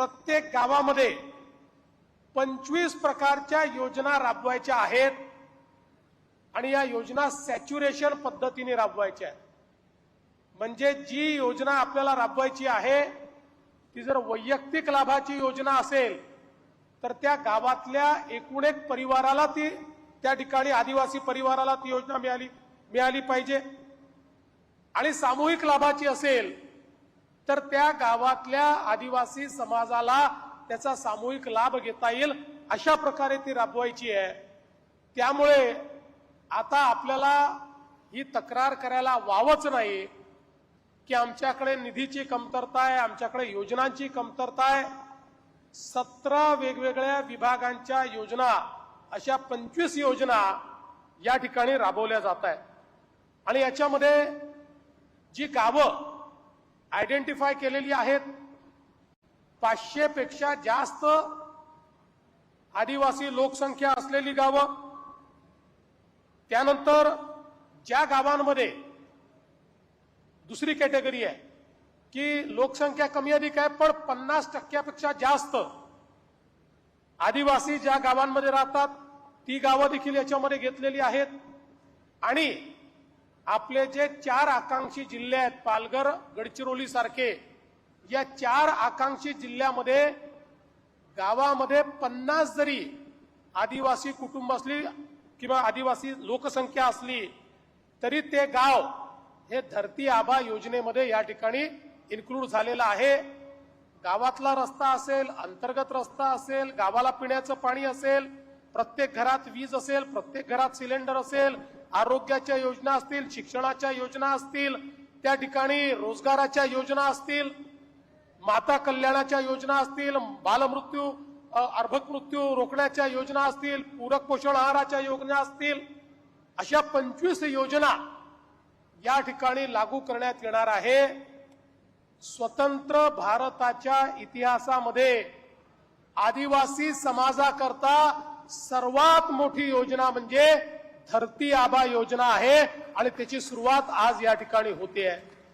प्रत्येक गावामध्ये पंचवीस प्रकारच्या योजना राबवायच्या आहेत आणि या योजना सॅच्युरेशन पद्धतीने राबवायच्या आहेत. म्हणजे जी योजना आपल्याला राबवायची आहे ती जर वैयक्तिक लाभाची योजना असेल तर त्या गावातल्या एकूण एक परिवाराला ती त्या ठिकाणी आदिवासी परिवाराला ती योजना मिळाली मिळाली पाहिजे. आणि सामूहिक लाभाची असेल तर त्या गावातल्या आदिवासी समाजाला त्याचा सामूहिक लाभ घेता येईल अशा प्रकारे ती राबवायची आहे. त्यामुळे आता आपल्याला ही तक्रार करायला वावच नाही की आमच्याकडे निधीची कमतरता आहे आमच्याकडे योजनांची कमतरता आहे. सतरा वेगवेगळ्या विभागांच्या योजना अशा पंचवीस योजना या ठिकाणी राबवल्या जात आहेत. आणि याच्यामध्ये जी गावं आयडेंटिफाय केलेली आहेत. पाचशे पेक्षा जास्त आदिवासी लोकसंख्या असलेली गावं. त्यानंतर ज्या गावांमध्ये दुसरी कॅटेगरी आहे की लोकसंख्या कमी अधिक आहे पण पन्नास टक्क्यापेक्षा जास्त आदिवासी ज्या गावांमध्ये राहतात ती गावं देखील याच्यामध्ये घेतलेली आहेत. आणि आपले जे चार आकांक्षी जिल्हे आहेत पालघर गडचिरोली सारखे या चार आकांक्षी जिल्ह्यामध्ये गावामध्ये पन्नास जरी आदिवासी कुटुंब असली किंवा आदिवासी लोकसंख्या असली तरी ते गाव हे धरती आभा योजनेमध्ये या ठिकाणी इन्क्लूड झालेलं आहे. गावातला रस्ता असेल अंतर्गत रस्ता असेल गावाला पिण्याचं पाणी असेल प्रत्येक घरात वीज असेल प्रत्येक घरात सिलेंडर असेल आरोग्याच्या योजना असतील शिक्षणाच्या योजना असतील त्या ठिकाणी रोजगाराच्या योजना असतील माता कल्याणाच्या योजना असतील बालमृत्यू अर्भक मृत्यू रोखण्याच्या योजना असतील पूरक पोषण आहाराच्या योजना असतील अशा पंचवीस योजना या ठिकाणी लागू करण्यात येणार आहे. स्वतंत्र भारताच्या इतिहासामध्ये आदिवासी समाजाकरता सर्वात मोठी योजना म्हणजे धरती आबा योजना आहे आणि त्याची सुरुवात आज या ठिकाणी होते आहे.